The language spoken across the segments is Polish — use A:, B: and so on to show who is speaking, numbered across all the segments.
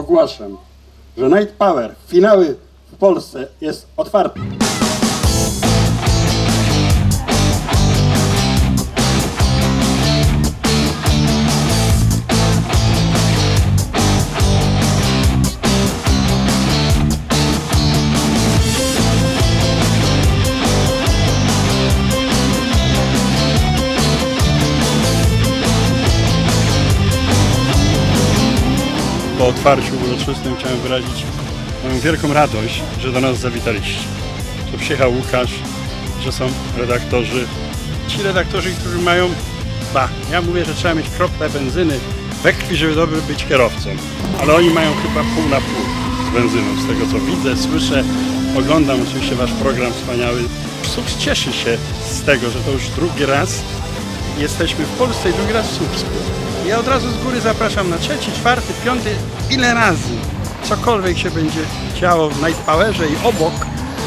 A: ogłaszam, że Night Power, finały w Polsce jest otwarty. Po otwarciu uroczystym chciałem wyrazić moją wielką radość, że do nas zawitaliście. Że przyjechał Łukasz, że są redaktorzy. Ci redaktorzy, którzy mają, ba, ja mówię, że trzeba mieć kroplę benzyny we krwi, żeby dobrze być kierowcą. Ale oni mają chyba pół na pół z benzyną, z tego co widzę, słyszę, oglądam oczywiście wasz program wspaniały. Słuch cieszy się z tego, że to już drugi raz jesteśmy w Polsce i drugi raz w Słupsku. Ja od razu z góry zapraszam na trzeci, czwarty, piąty, ile razy cokolwiek się będzie działo w Night Powerze i obok,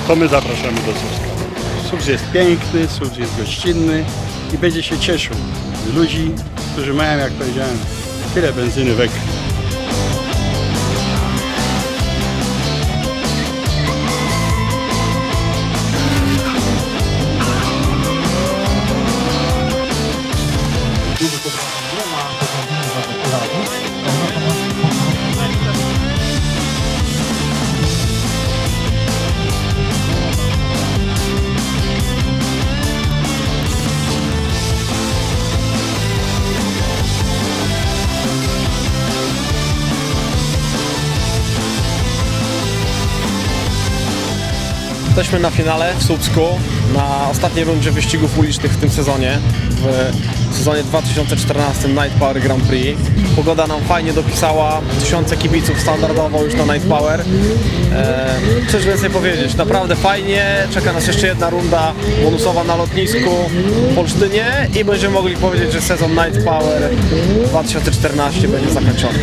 A: to my zapraszamy do Słupska. Słupsk jest piękny, Słupsk jest gościnny i będzie się cieszył z ludzi, którzy mają, jak powiedziałem, tyle benzyny we krwi.
B: Jesteśmy na finale w Słupsku, na ostatniej rundzie wyścigów ulicznych w tym sezonie, w sezonie 2014 Night Power Grand Prix. Pogoda nam fajnie dopisała, tysiące kibiców standardowo już na Night Power. Eee, więcej powiedzieć, naprawdę fajnie, czeka nas jeszcze jedna runda bonusowa na lotnisku w Polsztynie i będziemy mogli powiedzieć, że sezon Night Power 2014 będzie zakończony.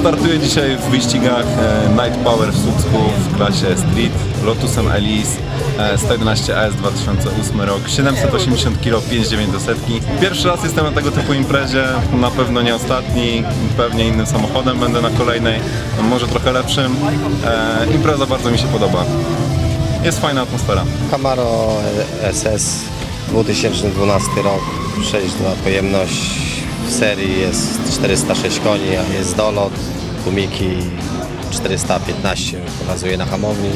C: Startuję dzisiaj w wyścigach e, Night Power w Słupsku w klasie Street Lotusem Elise e, 111 AS 2008 rok 780 kg 5,9 do setki. Pierwszy raz jestem na tego typu imprezie, na pewno nie ostatni, pewnie innym samochodem będę na kolejnej, no może trochę lepszym. E, impreza bardzo mi się podoba. Jest fajna atmosfera.
D: Camaro SS 2012 rok, 6 na pojemność w serii jest 406 koni, a jest dolot, tłumiki 415 pokazuje na hamowni,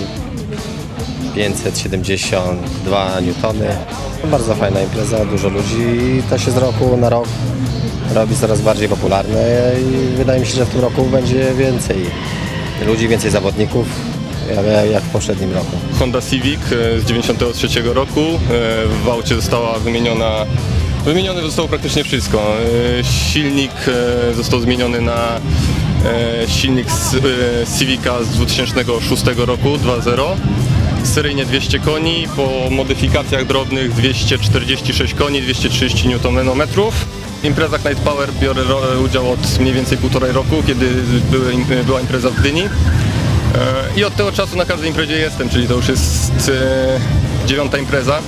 D: 572 newtony. Bardzo fajna impreza, dużo ludzi i to się z roku na rok robi coraz bardziej popularne i wydaje mi się, że w tym roku będzie więcej ludzi, więcej zawodników jak- jak w poprzednim roku.
E: Honda Civic e, z 93 roku. E, W aucie została wymieniona Wymienione zostało praktycznie wszystko. E, Silnik e, został zmieniony na e, silnik z Civica z 2006 roku 2.0. Seryjnie 200 koni, po modyfikacjach drobnych 246 koni, 230 Nm. W imprezach Night Power biorę udział od mniej więcej półtorej roku, kiedy była impreza w Gdyni. E, I od tego czasu na każdej imprezie jestem, czyli to już jest dziewiąta impreza.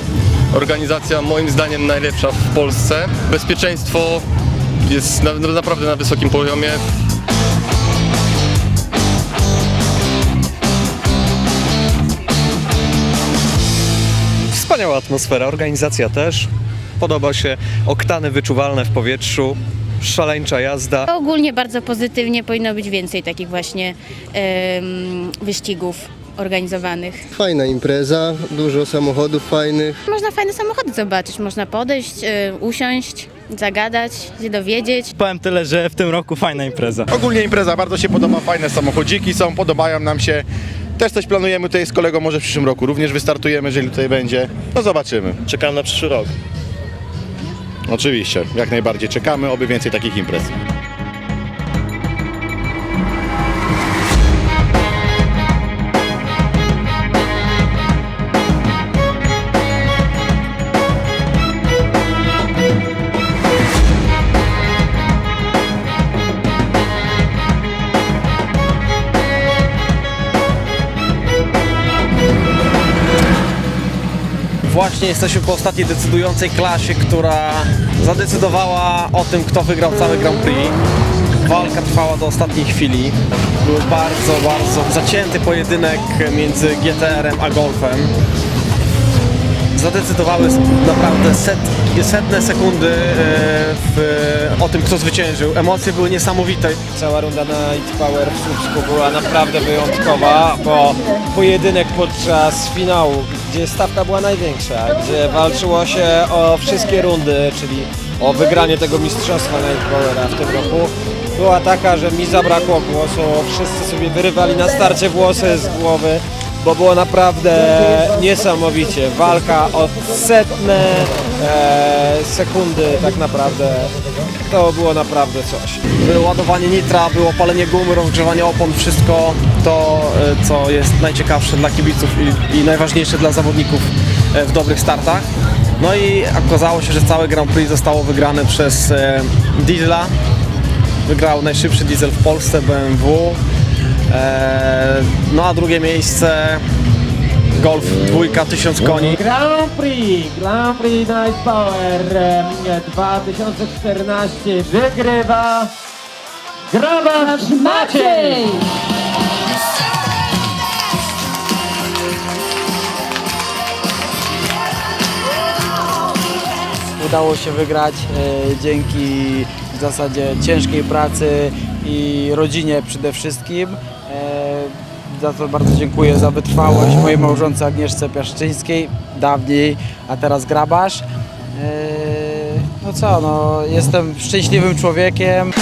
E: Organizacja moim zdaniem najlepsza w Polsce. Bezpieczeństwo jest na, naprawdę na wysokim poziomie.
F: Wspaniała atmosfera, organizacja też. Podoba się oktany wyczuwalne w powietrzu, szaleńcza jazda.
G: Ogólnie bardzo pozytywnie powinno być więcej takich właśnie em, wyścigów organizowanych.
H: Fajna impreza, dużo samochodów fajnych.
G: Można fajne samochody zobaczyć, można podejść, e, usiąść, zagadać, się dowiedzieć.
I: Powiem tyle, że w tym roku fajna impreza.
J: Ogólnie impreza bardzo się podoba, fajne samochodziki są, podobają nam się. Też coś planujemy tutaj z kolegą, może w przyszłym roku również wystartujemy, jeżeli tutaj będzie. No zobaczymy.
I: Czekam na przyszły rok.
J: Oczywiście, jak najbardziej czekamy, oby więcej takich imprez.
B: Właśnie jesteśmy po ostatniej decydującej klasie, która zadecydowała o tym, kto wygrał cały Grand Prix. Walka trwała do ostatniej chwili. Był bardzo, bardzo zacięty pojedynek między GTR-em a Golfem. Zadecydowały naprawdę set, setne sekundy e, w, o tym, kto zwyciężył. Emocje były niesamowite.
K: Cała runda Night Power w Słupsku była naprawdę wyjątkowa, bo pojedynek podczas finału, gdzie stawka była największa, gdzie walczyło się o wszystkie rundy, czyli o wygranie tego mistrzostwa Night Powera w tym roku, była taka, że mi zabrakło głosu, wszyscy sobie wyrywali na starcie włosy z głowy, bo było naprawdę niesamowicie. Walka o setne e, sekundy tak naprawdę, to było naprawdę coś.
B: Ładowanie nitra, było palenie gumy, rozgrzewanie opon, wszystko to, e, co jest najciekawsze dla kibiców i, i najważniejsze dla zawodników e, w dobrych startach. No i okazało się, że całe Grand Prix zostało wygrane przez e, Diesla. Wygrał najszybszy diesel w Polsce, BMW. E, no a drugie miejsce Golf dwójka 1000 koni.
K: Grand Prix, Grand Prix Night Power em, 2014 wygrywa Grabarz Maciej!
L: udało się wygrać e, dzięki w zasadzie ciężkiej pracy i rodzinie przede wszystkim. Za to bardzo dziękuję za wytrwałość mojej małżonce Agnieszce Piaszczyńskiej, dawniej, a teraz Grabarz. E, no co, no, jestem szczęśliwym człowiekiem.